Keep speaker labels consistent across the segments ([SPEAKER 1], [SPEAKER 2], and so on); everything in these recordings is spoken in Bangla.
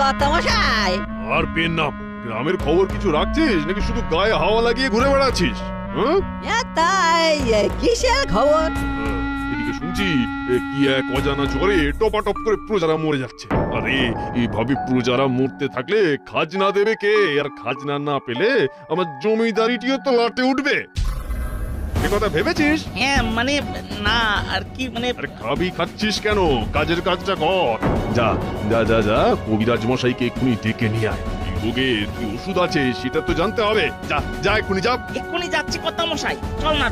[SPEAKER 1] কত মশাই
[SPEAKER 2] আর পেন নাম গ্রামের খবর কিছু রাখছিস নাকি শুধু গায়ে হাওয়া লাগিয়ে ঘুরে বেড়াচ্ছিস? হ্যাঁ?
[SPEAKER 1] তাই কিসের খবর?
[SPEAKER 2] এদিকে শুনছি কি এক অজানা জ্বরে টপাটপ করে প্রজারা মরে যাচ্ছে। আরে এইভাবে প্রজারা মরতে থাকলে খাজনা দেবে কে? আর খাজনা না পেলে আমার জমিদারিটিও তো লাটে উঠবে। কথা ভেবেছিস?
[SPEAKER 3] হ্যাঁ মানে না আর কি মানে
[SPEAKER 2] আরে খাবি খাচ্ছিস কেন? কাজের কাজটা কর। যা যা যা যা কবিরাজ মশাইকে এক্ষুনি ডেকে নিয়ে আয়। কি ওষুধ আছে সেটা তো জানতে হবে। যা যা এক্ষুনি যা।
[SPEAKER 3] এক্ষুনি যাচ্ছি কথা মশাই। চল না।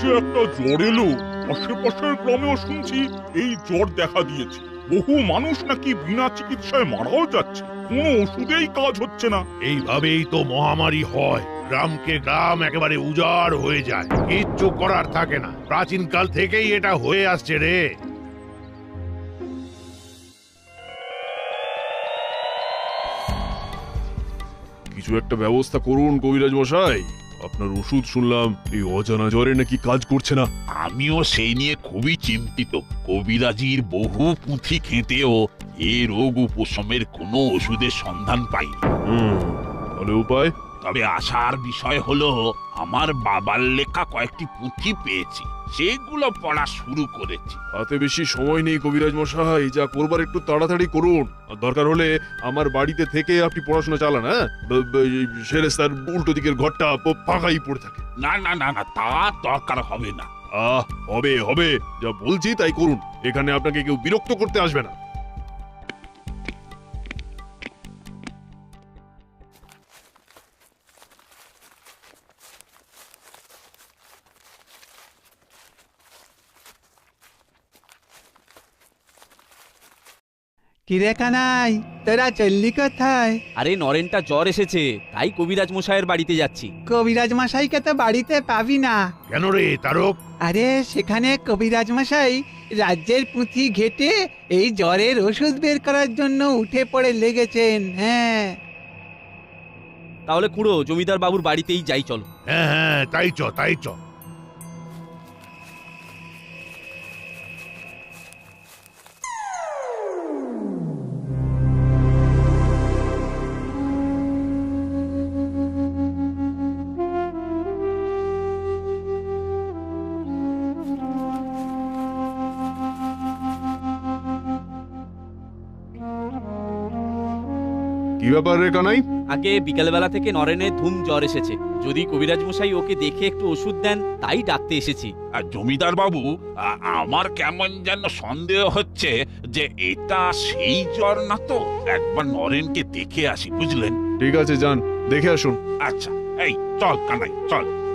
[SPEAKER 4] যে একটা জ্বর এলো। আশেপাশের গ্রামেও শুনছি এই জ্বর দেখা দিয়েছে। বহু মানুষ নাকি বিনা চিকিৎসায় মারাও যাচ্ছে। কোনো ওষুধেই কাজ হচ্ছে না।
[SPEAKER 5] এইভাবেই তো মহামারী হয়। গ্রামকে গ্রাম একেবারে উজাড় হয়ে যায়। কিচ্ছু করার থাকে না। প্রাচীনকাল থেকেই এটা হয়ে আসছে রে।
[SPEAKER 2] কিছু একটা ব্যবস্থা করুন কবিরাজ মশাই। আপনার ওষুধ শুনলাম এই অজানা জ্বরে নাকি কাজ করছে না।
[SPEAKER 6] আমিও সেই নিয়ে খুবই চিন্তিত। কবিরাজির বহু পুঁথি খেতেও এ রোগ উপশমের কোনো ওষুধের সন্ধান পাইনি।
[SPEAKER 2] হুম তাহলে উপায়?
[SPEAKER 6] তবে আসার বিষয় হলো আমার বাবার লেখা কয়েকটি পুঁথি পেয়েছি। সেগুলো পড়া শুরু করেছি।
[SPEAKER 2] হাতে বেশি সময় নেই কবিরাজ মশাই যা করবার একটু তাড়াতাড়ি করুন। আর দরকার হলে আমার বাড়িতে থেকে আপনি পড়াশোনা চালান হ্যাঁ? সেরেস্তার উল্টো দিকের ঘরটা ফাঁকাই পড়ে থাকে।
[SPEAKER 6] না না না না তা দরকার হবে না।
[SPEAKER 2] আহ হবে হবে। যা বলছি তাই করুন। এখানে আপনাকে কেউ বিরক্ত করতে আসবে না।
[SPEAKER 7] কিরে কানাই তোরা চললি কোথায়?
[SPEAKER 8] আরে নরেনটা জ্বর এসেছে তাই কবিরাজ মশাইয়ের বাড়িতে যাচ্ছি।
[SPEAKER 7] কবিরাজ মশাইকে তো বাড়িতে পাবি না।
[SPEAKER 5] কেন রে তারক?
[SPEAKER 7] আরে সেখানে কবিরাজ মশাই রাজ্যের পুঁথি ঘেটে এই জ্বরের ওষুধ বের করার জন্য উঠে পড়ে লেগেছেন হ্যাঁ।
[SPEAKER 8] তাহলে কুড়ো জমিদার বাবুর বাড়িতেই যাই চলো।
[SPEAKER 5] হ্যাঁ হ্যাঁ তাই চ তাই চ।
[SPEAKER 2] ব্যাপার রে কানাই?
[SPEAKER 8] আগে বিকেলবেলা থেকে নরেনের ধুম জ্বর এসেছে। যদি কবিরাজ মশাই ওকে দেখে একটু ওষুধ দেন তাই ডাকতে এসেছি।
[SPEAKER 6] আর জমিদার বাবু আ- আমার কেমন যেন সন্দেহ হচ্ছে যে এটা সেই জ্বর না তো? একবার নরেনকে দেখে আসি বুঝলেন?
[SPEAKER 2] ঠিক আছে যান। দেখে আসুন।
[SPEAKER 6] আচ্ছা এই চল কানাই চল।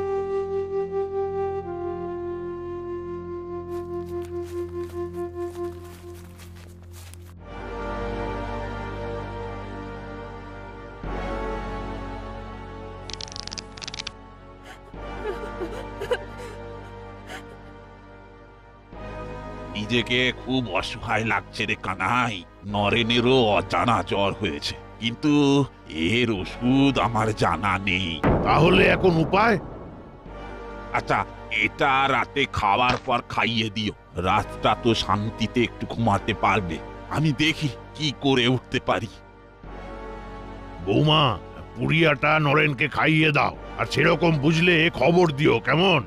[SPEAKER 6] নিজেকে খুব অসহায় লাগছে রে কানাই। নরেনেরও অজানা জ্বর হয়েছে। কিন্তু এর ওষুধ আমার জানা নেই।
[SPEAKER 5] তাহলে এখন উপায়?
[SPEAKER 6] আচ্ছা এটা রাতে খাওয়ার পর খাইয়ে দিও। রাতটা তো শান্তিতে একটু ঘুমাতে পারবে। আমি দেখি কি করে উঠতে পারি।
[SPEAKER 5] বৌমা পুরিয়াটা নরেনকে খাইয়ে দাও। আর সেরকম বুঝলে খবর দিও কেমন?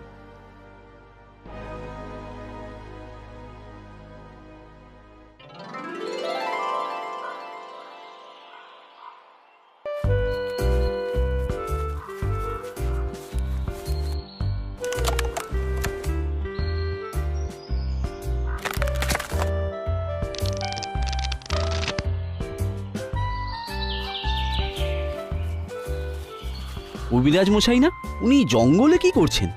[SPEAKER 8] কবিরাজ মশাই না? উনি জঙ্গলে কি করছেন?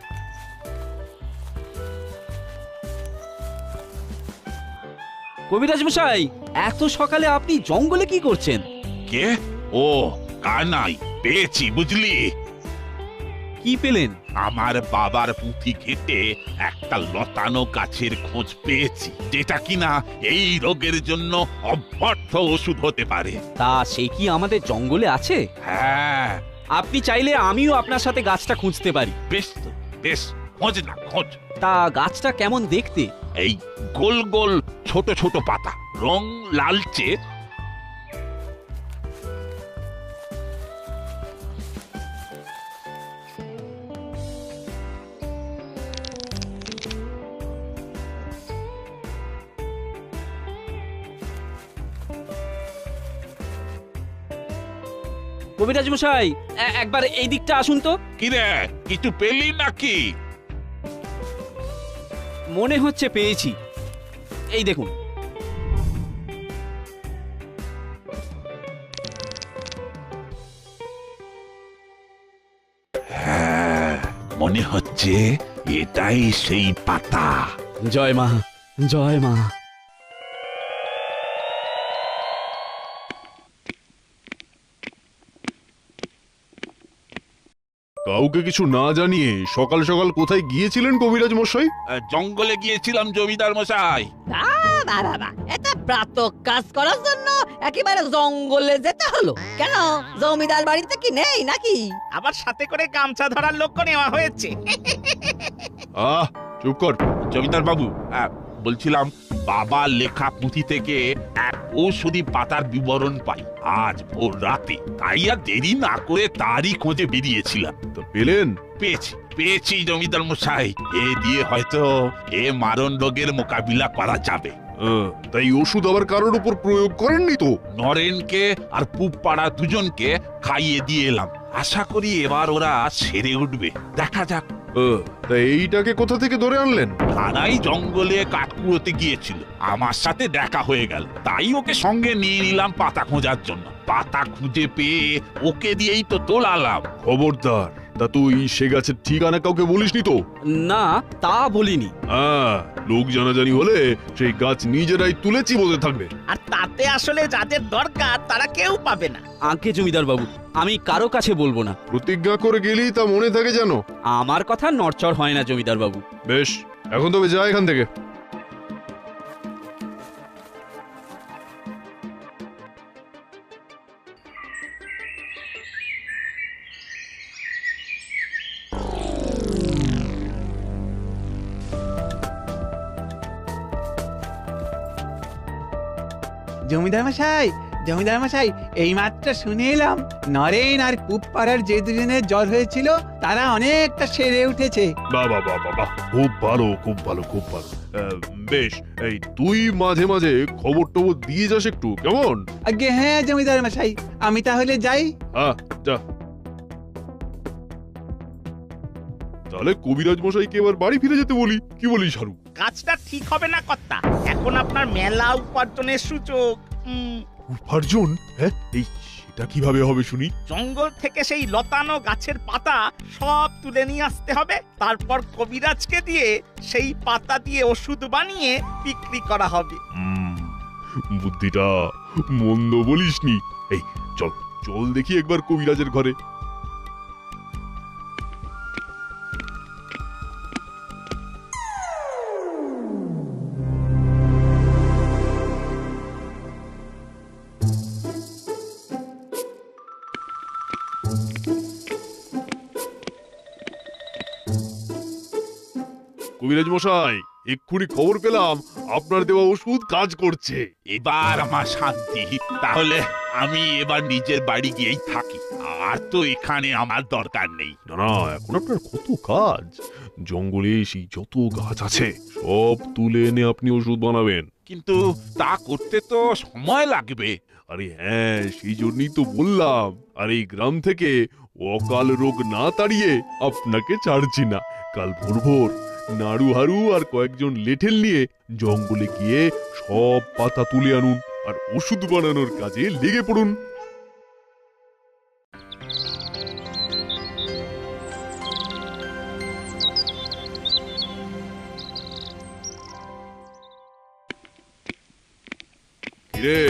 [SPEAKER 8] কবিরাজ মশাই এত সকালে আপনি জঙ্গলে কি করছেন?
[SPEAKER 6] কে? ও কানাই পেয়েছি বুঝলি?
[SPEAKER 8] কি পেলেন?
[SPEAKER 6] আমার বাবার পুঁথি ঘেটে একটা লতানো গাছের খোঁজ পেয়েছি যেটা কিনা এই রোগের জন্য অভ্যর্থ ওষুধ হতে পারে।
[SPEAKER 8] তা সে কি আমাদের জঙ্গলে আছে?
[SPEAKER 6] হ্যাঁ
[SPEAKER 8] আপনি চাইলে আমিও আপনার সাথে গাছটা খুঁজতে পারি।
[SPEAKER 6] বেশ তো বেশ খোঁজ না খোঁজ।
[SPEAKER 8] তা গাছটা কেমন দেখতে?
[SPEAKER 6] এই গোল গোল ছোট ছোট পাতা রং লালচে
[SPEAKER 8] কবিরাজ মশাই একবার এই দিকটা আসুন তো।
[SPEAKER 6] কিরে কিছু পেলি নাকি?
[SPEAKER 8] মনে হচ্ছে পেয়েছি। এই দেখুন।
[SPEAKER 6] হ্যাঁ মনে হচ্ছে এটাই সেই পাতা।
[SPEAKER 8] জয় মা জয় মা।
[SPEAKER 2] কাউকে কিছু না জানিয়ে সকাল সকাল কোথায় গিয়েছিলেন কবিরাজ মশাই?
[SPEAKER 6] আহ, জঙ্গলে গিয়েছিলাম জমিদার মশাই।
[SPEAKER 1] বাবা বাবা এটা প্রাতক কাজ করার জন্য একেবারে জঙ্গলে যেতে হলো। কেন? জমিদার বাড়িতে কি নেই নাকি?
[SPEAKER 3] আবার সাথে করে গামছা ধরার লোকও নেওয়া হয়েছে।
[SPEAKER 2] আহ চুপ কর।
[SPEAKER 6] জমিদার বাবু আহ, বলছিলাম বাবার লেখা পুঁথি থেকে এক ঔষধি পাতার বিবরণ পাই। আজ ভোর রাতে। তাই আর দেরি না করে তারই খোঁজে বেরিয়েছিলাম।
[SPEAKER 2] তা পেলেন?
[SPEAKER 6] পেয়েছি পেয়েছি জমিদার মশাই। এ দিয়ে হয়তো এ মারণ রোগের মোকাবিলা করা যাবে।
[SPEAKER 2] আহ, তাই ওষুধ আবার কারোর উপর প্রয়োগ করেননি তো?
[SPEAKER 6] নরেনকে আর পুপাড়া দুজনকে খাইয়ে দিয়ে এলাম। আশা করি এবার ওরা সেরে উঠবে। দেখা যাক।
[SPEAKER 2] তা এইটাকে কোথা থেকে ধরে আনলেন?
[SPEAKER 6] কানাই জঙ্গলে কাঠকুড়োতে গিয়েছিল। আমার সাথে দেখা হয়ে গেল। তাই ওকে সঙ্গে নিয়ে নিলাম পাতা খোঁজার জন্য। পাতা খুঁজে পেয়ে ওকে দিয়েই তো তোলালাম।
[SPEAKER 2] খবরদার। তা তুই সে গাছের ঠিকানা কাউকে বলিসনি তো?
[SPEAKER 8] না তা বলিনি।
[SPEAKER 2] হ্যাঁ লোক জানাজানি হলে সেই গাছ নিজেরাই তুলেছি বলতে থাকবে।
[SPEAKER 3] আর তাতে আসলে যাদের দরকার তারা কেউ পাবে না।
[SPEAKER 8] আগে জমিদার বাবু আমি কারও কাছে বলব না।
[SPEAKER 2] প্রতিজ্ঞা করে গেলি তা মনে থাকে জানো
[SPEAKER 8] আমার কথা নড়চড় হয় না জমিদার বাবু
[SPEAKER 2] বেশ এখন তবে যা এখান থেকে।
[SPEAKER 7] জমিদার মশাই জমিদার মশাই এই মাত্র শুনে এলাম নরেন আর পুপাড়ার যে দুজনের জ্বর হয়েছিল তারা অনেকটা সেরে উঠেছে।
[SPEAKER 2] বাবা বাবা বাহ খুব ভালো খুব ভালো খুব ভালো। আহ, বেশ এই তুই মাঝে মাঝে খবর টবর দিয়ে যাস একটু কেমন?
[SPEAKER 7] আগে হ্যাঁ জমিদার মশাই আমি তাহলে যাই।
[SPEAKER 2] হ্যাঁ যা। তাহলে কবিরাজ মশাইকে এবার বাড়ি ফিরে যেতে বলি। কি বলিস হারু?
[SPEAKER 3] কাজটা ঠিক হবে না কর্তা? এখন আপনার মেলা উপার্জনের সূচক উম,
[SPEAKER 2] উপার্জন? হ্যাঁ এই সেটা কীভাবে হবে শুনি?
[SPEAKER 3] জঙ্গল থেকে সেই লতানো গাছের পাতা সব তুলে নিয়ে আসতে হবে। তারপর কবিরাজকে দিয়ে সেই পাতা দিয়ে ওষুধ বানিয়ে বিক্রি করা হবে।
[SPEAKER 2] হুম, বুদ্ধিটা মন্দ বলিসনি। এই চল চল দেখি একবার কবিরাজের ঘরে। কবিরাজ মশাই এক্ষুনি খবর পেলাম আপনার দেওয়া ওষুধ কাজ করছে।
[SPEAKER 6] এবার আমার শান্তি। তাহলে আমি এবার নিজের বাড়ি গিয়েই থাকি। আর তো এখানে আমার দরকার নেই।
[SPEAKER 2] না না এখন আপনার কত কাজ? জঙ্গলে সেই যত গাছ আছে সব তুলে এনে আপনি ওষুধ বানাবেন।
[SPEAKER 6] কিন্তু তা করতে তো সময় লাগবে।
[SPEAKER 2] আরে হ্যাঁ সেই জন্যই তো বললাম। আর এই গ্রাম থেকে অকাল রোগ না তাড়িয়ে আপনাকে ছাড়ছি না। কাল ভোর ভোর নাড়ু হাড়ু আর কয়েকজন লেঠেল নিয়ে জঙ্গলে গিয়ে সব পাতা তুলে আনুন আর ওষুধ বানানোর কাজে লেগে পড়ুন। কিরে,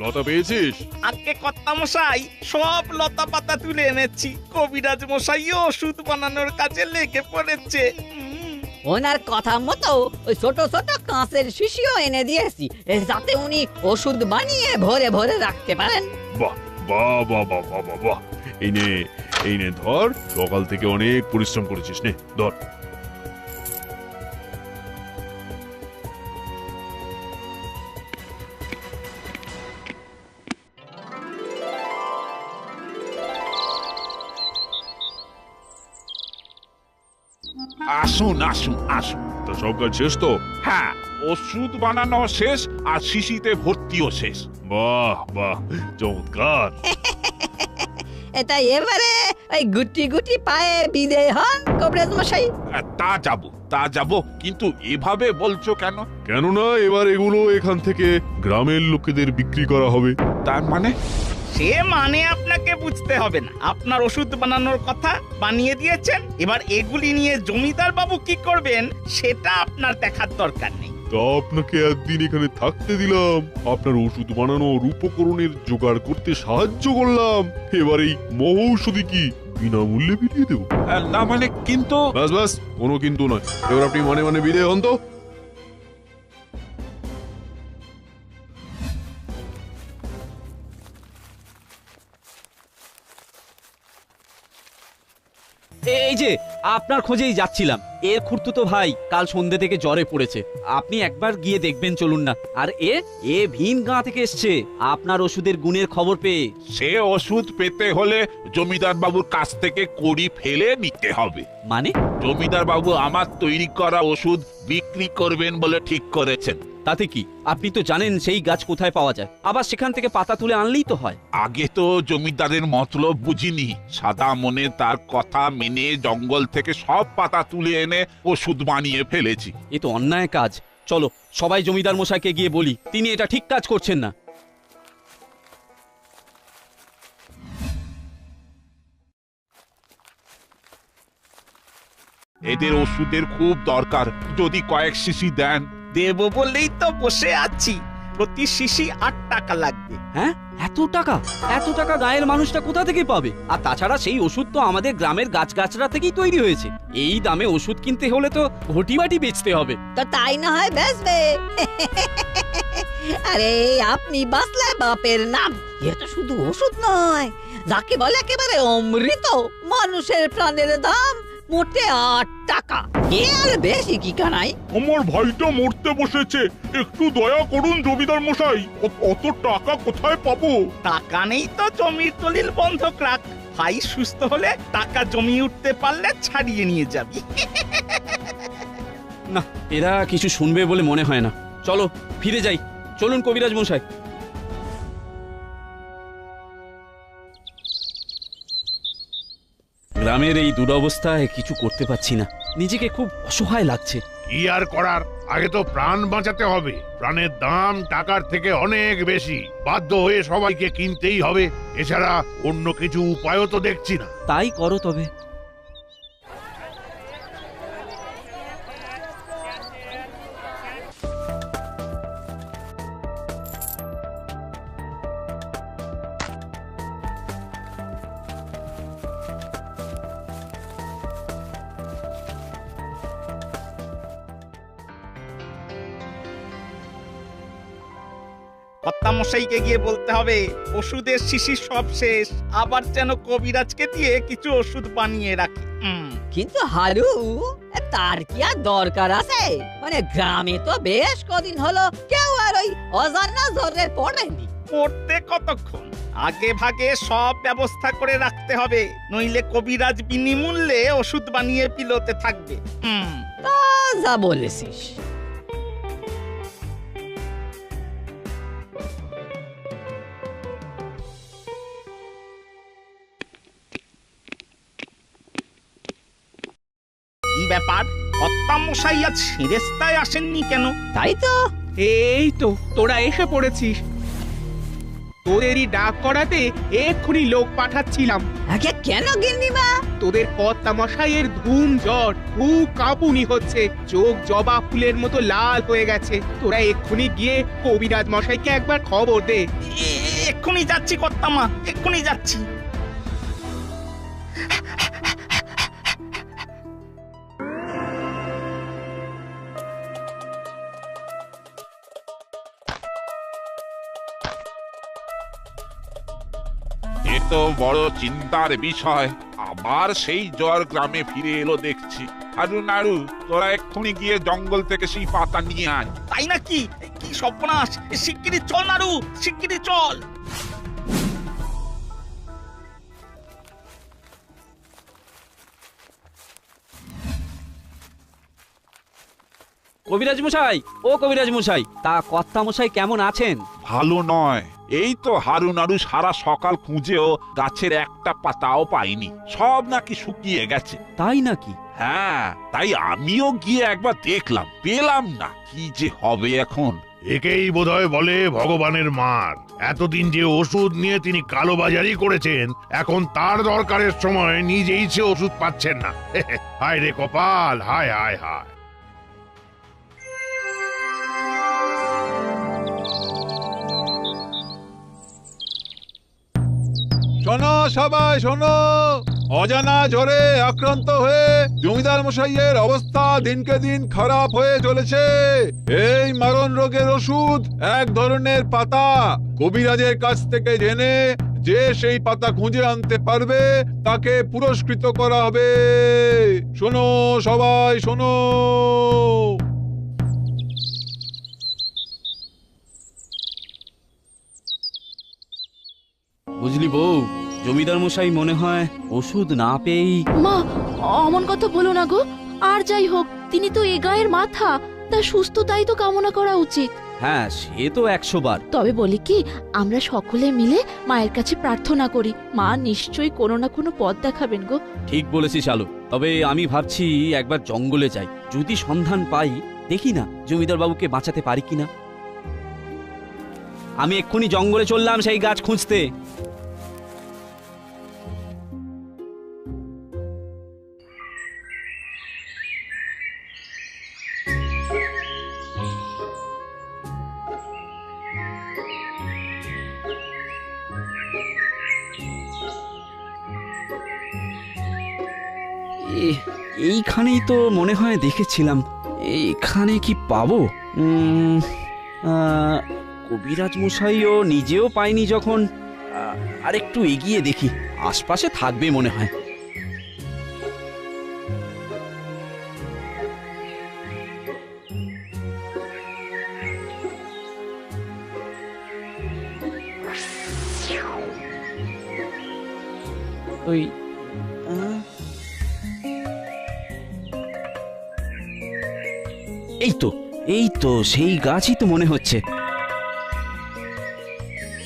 [SPEAKER 2] লতা পেয়েছিস?
[SPEAKER 3] আজকে কর্তা মশাই সব লতা পাতা তুলে এনেছি। কবিরাজ মশাইও ওষুধ বানানোর কাজে লেগে পড়েছে।
[SPEAKER 1] ওনার কথা মতো ওই ছোট ছোট কাঁচের শিশিও এনে দিয়েছি যাতে উনি ওষুধ বানিয়ে ভরে ভরে রাখতে পারেন।
[SPEAKER 2] বাহ বাহ বাহ বাহ বাহ বাহ। এই নে এই নে, ধর, সকাল থেকে অনেক পরিশ্রম করেছিস নে, ধর।
[SPEAKER 6] আসুন আসুন আসুন।
[SPEAKER 2] তা সব কাজ শেষ তো?
[SPEAKER 6] হ্যাঁ ওষুধ বানানো শেষ আর শিশিতে ভর্তিও শেষ।
[SPEAKER 2] বাহ বাহ চমৎকার।
[SPEAKER 1] এটা এবারে ওই গুটি গুটি পায়ে বিদে হন কবিরাজ মশাই।
[SPEAKER 6] তা যাব তা যাব কিন্তু এভাবে বলছো কেন?
[SPEAKER 2] কেননা এবার এগুলো এখান থেকে গ্রামের লোকেদের বিক্রি করা হবে।
[SPEAKER 6] তার মানে?
[SPEAKER 3] সে মানে আপনাকে বুঝতে হবে না। আপনার ওষুধ বানানোর কথা বানিয়ে দিয়েছেন এবার এগুলি নিয়ে জমিদার বাবু কি করবেন সেটা আপনার দেখার দরকার নেই।
[SPEAKER 2] তা আপনাকে একদিন এখানে থাকতে দিলাম। আপনার ওষুধ বানানোর উপকরণের জোগাড় করতে সাহায্য করলাম। এবার এই মহৌষধি কি বিনামূল্যে বিলিয়ে দেবো?
[SPEAKER 6] না মানে কিন্তু
[SPEAKER 2] ব্যাস ব্যাস কোনো কিন্তু নয়। এবার আপনি মানে মানে বিদায় হন তো
[SPEAKER 8] এই যে আপনার খোঁজেই যাচ্ছিলাম। এর খুঁড়তুতো ভাই কাল সন্ধ্যে থেকে জ্বরে পড়েছে। আপনি একবার গিয়ে দেখবেন চলুন না। আর এ এ ভিন গাঁ থেকে এসছে। আপনার ওষুধের গুণের খবর পেয়ে।
[SPEAKER 6] সে ওষুধ পেতে হলে জমিদার বাবুর কাছ থেকে কড়ি ফেলে নিতে হবে।
[SPEAKER 8] মানে?
[SPEAKER 6] জমিদার বাবু আমার তৈরি করা ওষুধ বিক্রি করবেন বলে ঠিক করেছেন।
[SPEAKER 8] তাতে কি? আপনি তো জানেন সেই গাছ কোথায় পাওয়া যায়। আবার সেখান থেকে পাতা তুলে আনলেই তো হয়।
[SPEAKER 6] আগে তো জমিদারের মতলব বুঝিনি। সাদা মনে তার কথা মেনে জঙ্গল থেকে সব পাতা তুলে এনে ওষুধ বানিয়ে ফেলেছি।
[SPEAKER 8] এ তো অন্যায় কাজ। চলো সবাই জমিদার মশাইকে গিয়ে বলি তিনি এটা ঠিক কাজ করছেন না।
[SPEAKER 6] এদের ওষুধের খুব দরকার। যদি কয়েক শিশি দেন।
[SPEAKER 3] দেব বললেই তো বসে আছি। প্রতি শিশি আট টাকা লাগবে।
[SPEAKER 8] হ্যাঁ? এত টাকা? এত টাকা গায়ের মানুষটা কোথা থেকে পাবে? আর তাছাড়া সেই ওষুধ তো আমাদের গ্রামের গাছগাছরা থেকেই তৈরি হয়েছে। এই দামে ওষুধ কিনতে হলে তো ঘটিবাটি বেচতে হবে।
[SPEAKER 1] তো তাই না হয় বেসবে আরে আপনি বাঁচলে বাপের নাম। এ তো শুধু ওষুধ নয়। যাকে বলে একেবারে অমৃত মানুষের প্রাণের দাম মোটে আট টাকা। এ আর বেশি কি কানাই?
[SPEAKER 4] আমার ভাইটা মরতে বসেছে। একটু দয়া করুন জমিদার মশাই। অত টাকা কোথায় পাবো?
[SPEAKER 3] টাকা নেই তো জমির দলিল বন্ধক রাখ। ভাই সুস্থ হলে টাকা জমিয়ে উঠতে পারলে ছাড়িয়ে নিয়ে যাবি।
[SPEAKER 8] না এরা কিছু শুনবে বলে মনে হয় না। চলো ফিরে যাই। চলুন কবিরাজ মশাই। গ্রামের এই দুরবস্থায় কিছু করতে পারছি না। নিজেকে খুব অসহায় লাগছে।
[SPEAKER 5] কি আর করার? আগে তো প্রাণ বাঁচাতে হবে। প্রাণের দাম টাকার থেকে অনেক বেশি। বাধ্য হয়ে সবাইকে কিনতেই হবে। এছাড়া অন্য কিছু উপায়ও তো দেখছি না।
[SPEAKER 8] তাই করো তবে।
[SPEAKER 3] কর্তামশাইকে গিয়ে বলতে হবে ওষুধের শিশি সব শেষ আবার যেন কবিরাজকে দিয়ে কিছু ওষুধ বানিয়ে রাখে।
[SPEAKER 1] কিন্তু হারু তার কি আর দরকার আছে? মানে গ্রামে তো বেশ কদিন হলো কেউ আর ওই অজানা জ্বরের পড়েনি।
[SPEAKER 3] পড়তে কতক্ষণ? আগে ভাগে সব ব্যবস্থা করে রাখতে হবে নইলে কবিরাজ বিনিমূল্যে ওষুধ বানিয়ে পিলোতে থাকবে। হুম।
[SPEAKER 1] তা যা বলেছিস।
[SPEAKER 3] ব্যাপার? কর্তামশাই আজ সিরেস্তায় আসেননি কেন?
[SPEAKER 1] তাই তো।
[SPEAKER 9] এই তো তোরা এসে পড়েছিস। তোদেরই ডাক করাতে এক্ষুনি লোক পাঠাচ্ছিলাম।
[SPEAKER 1] আগে কেন গিন্নিমা?
[SPEAKER 9] তোদের কর্তা মশাইয়ের ধুম জ্বর খুব কাঁপুনি হচ্ছে। চোখ জবা ফুলের মতো লাল হয়ে গেছে। তোরা এক্ষুনি গিয়ে কবিরাজ মশাইকে একবার খবর দে।
[SPEAKER 3] এক্ষুনি যাচ্ছি কর্তামা এক্ষুনি যাচ্ছি।
[SPEAKER 6] বড় চিন্তার বিষয়। আবার সেই জ্বর গ্রামে ফিরে এলো দেখছি। আরু নাড়ু তোরা এক্ষুনি গিয়ে জঙ্গল থেকে সেই পাতা নিয়ে আয়।
[SPEAKER 3] তাই নাকি? কি সর্বনাশ? শিগগিরই চল নারু শিগগিরই চল।
[SPEAKER 8] কবিরাজ মশাই ও কবিরাজ মশাই তা কর্তা মশাই কেমন আছেন?
[SPEAKER 6] ভালো নয়। এই তো হারুন আরু সারা সকাল খুঁজেও গাছের একটা পাতাও পাইনি সব নাকি শুকিয়ে গেছে।
[SPEAKER 8] তাই নাকি?
[SPEAKER 6] হ্যাঁ তাই আমিও গিয়ে একবার দেখলাম পেলাম না কি যে হবে এখন?
[SPEAKER 5] একেই বোধহয় বলে ভগবানের মার এতদিন যে ওষুধ নিয়ে তিনি কালোবাজারি করেছেন এখন তার দরকারের সময় নিজেই সে ওষুধ পাচ্ছেন না। হায় রে কপাল হায় হায় হায়।
[SPEAKER 10] শোনো সবাই, শোনো। অজানা জ্বরে আক্রান্ত হয়ে জমিদার মশাইয়ের অবস্থা দিনকে দিন খারাপ হয়ে চলেছে। এই মারণ রোগের ওষুধ এক ধরনের পাতা। কবিরাজের কাছ থেকে জেনে যে সেই পাতা খুঁজে আনতে পারবে, তাকে পুরস্কৃত করা হবে। শোনো সবাই, শোনো।
[SPEAKER 8] বুঝলি বউ জমিদার মশাই মনে হয় ওষুধ না পেয়েই
[SPEAKER 11] মা অমন কথা বলো না গো। আর যাই হোক তিনি তো এ গায়ের মাথা তার সুস্থতাই তো কামনা করা উচিত।
[SPEAKER 8] হ্যাঁ সে তো একশো বার।
[SPEAKER 11] তবে বলি কি আমরা সকলে মিলে মায়ের কাছে প্রার্থনা করি। মা নিশ্চয়ই কোনো না কোনো পথ দেখাবেন গো।
[SPEAKER 8] ঠিক বলেছিস আলু। তবে আমি ভাবছি একবার জঙ্গলে যাই। যদি সন্ধান পাই দেখি না জমিদার বাবুকে বাঁচাতে পারি কিনা। আমি এক্ষুনি জঙ্গলে চললাম সেই গাছ খুঁজতে। এইখানেই তো মনে হয় দেখেছিলাম। এখানে কি পাবো? কবিরাজ মশাইও নিজেও পাইনি যখন। আর একটু এগিয়ে দেখি, আশপাশে থাকবে মনে হয়। সেই গাছই তো মনে হচ্ছে।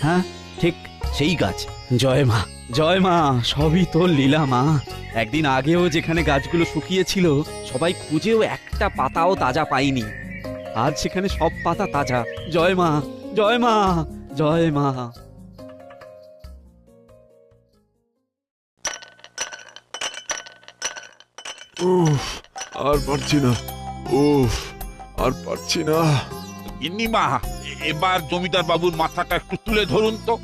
[SPEAKER 8] হ্যাঁ ঠিক সেই গাছ। জয় মা জয় মা, সবই তোর লীলা মা। একদিন আগেও যেখানে গাছগুলো শুকিয়েছিল, সবাই খুঁজেও একটা পাতাও তাজা পাইনি আজ সেখানে সব পাতা তাজা। জয় মা জয় মা জয় মা।
[SPEAKER 10] উফ, আর পারছি না। উফ। আর পারছি না।
[SPEAKER 6] গিন্নিমা এবার জমিদার বাবুর মাথাটা একটু তুলে ধরুন তো।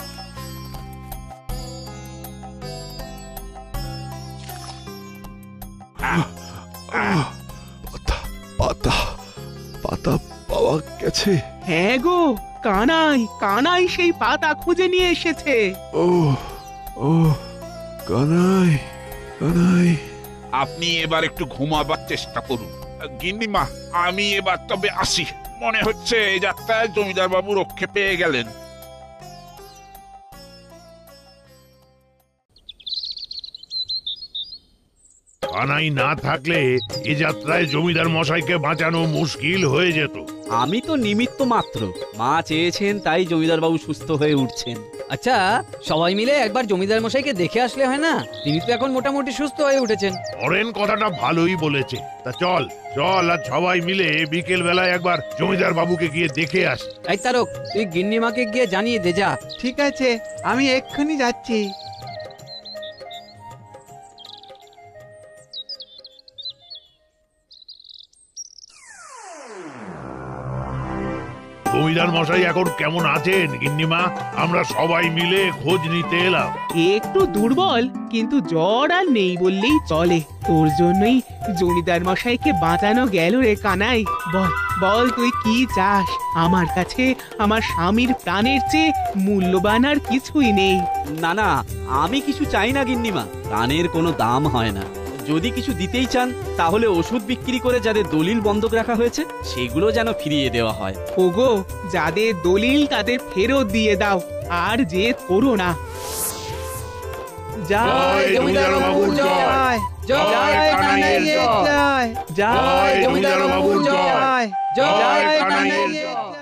[SPEAKER 10] পাতা পাতা পাতা পাওয়া গেছে।
[SPEAKER 9] হ্যাঁ গো কানাই কানাই সেই পাতা খুঁজে নিয়ে এসেছে।
[SPEAKER 10] ও ও কানাই কানাই।
[SPEAKER 6] আপনি এবার একটু ঘুমাবার চেষ্টা করুন। গিন্নিমা, আমি এবার তবে আসি। মনে হচ্ছে এই যাত্রায় জমিদার বাবু রক্ষে পেয়ে গেলেন।
[SPEAKER 5] থানায় না থাকলে এ যাত্রায় জমিদার মশাইকে বাঁচানো মুশকিল হয়ে যেত।
[SPEAKER 8] আমি তো নিমিত্ত মাত্র। মা চেয়েছেন তাই জমিদার বাবু সুস্থ হয়ে উঠছেন।
[SPEAKER 12] আচ্ছা সবাই মিলে একবার জমিদার মশাইকে দেখে আসলে হয় না? তিনি তো এখন মোটামুটি সুস্থ হয়ে উঠেছেন।
[SPEAKER 5] অরেন কথাটা ভালোই বলেছে। তা চল চল আর সবাই মিলে বিকেল বেলায় একবার জমিদার বাবুকে গিয়ে দেখে আস।
[SPEAKER 12] এই তারক তুই গিন্নিমাকে গিয়ে জানিয়ে দে যা।
[SPEAKER 7] ঠিক আছে আমি এক্ষুনি যাচ্ছি।
[SPEAKER 5] জমিদার মশাই এখন কেমন আছেন গিন্নিমা? আমরা সবাই মিলে খোঁজ নিতে এলাম।
[SPEAKER 9] একটু দুর্বল কিন্তু জ্বর আর নেই বললেই চলে। তোর জন্যই জমিদার মশাইকে বাঁচানো গেল রে কানাই। বল বল তুই কি চাস? আমার কাছে আমার স্বামীর প্রাণের চেয়ে মূল্যবান আর কিছুই নেই।
[SPEAKER 8] না না আমি কিছু চাই না গিন্নিমা। প্রাণের কোনো দাম হয় না। যদি কিছু দিতেই চান তাহলে ওষুধ বিক্রি করে যাদের দলিল বন্ধক রাখা হয়েছে সেগুলো যেন ফিরিয়ে দেওয়া হয়।
[SPEAKER 9] ওগো যাদের দলিল তাদের ফেরত দিয়ে দাও আর যে করো না।
[SPEAKER 5] জয় জমিদার বাবুর জয়।
[SPEAKER 7] জয়।
[SPEAKER 5] জয়
[SPEAKER 7] কানাইয়ের
[SPEAKER 5] জয়।
[SPEAKER 7] জয়। জয়
[SPEAKER 5] জয় জমিদার বাবুর জয়।
[SPEAKER 7] জয়। জয়।
[SPEAKER 5] জয়
[SPEAKER 7] জয়
[SPEAKER 5] কানাইয়ের
[SPEAKER 7] কানাইয়ের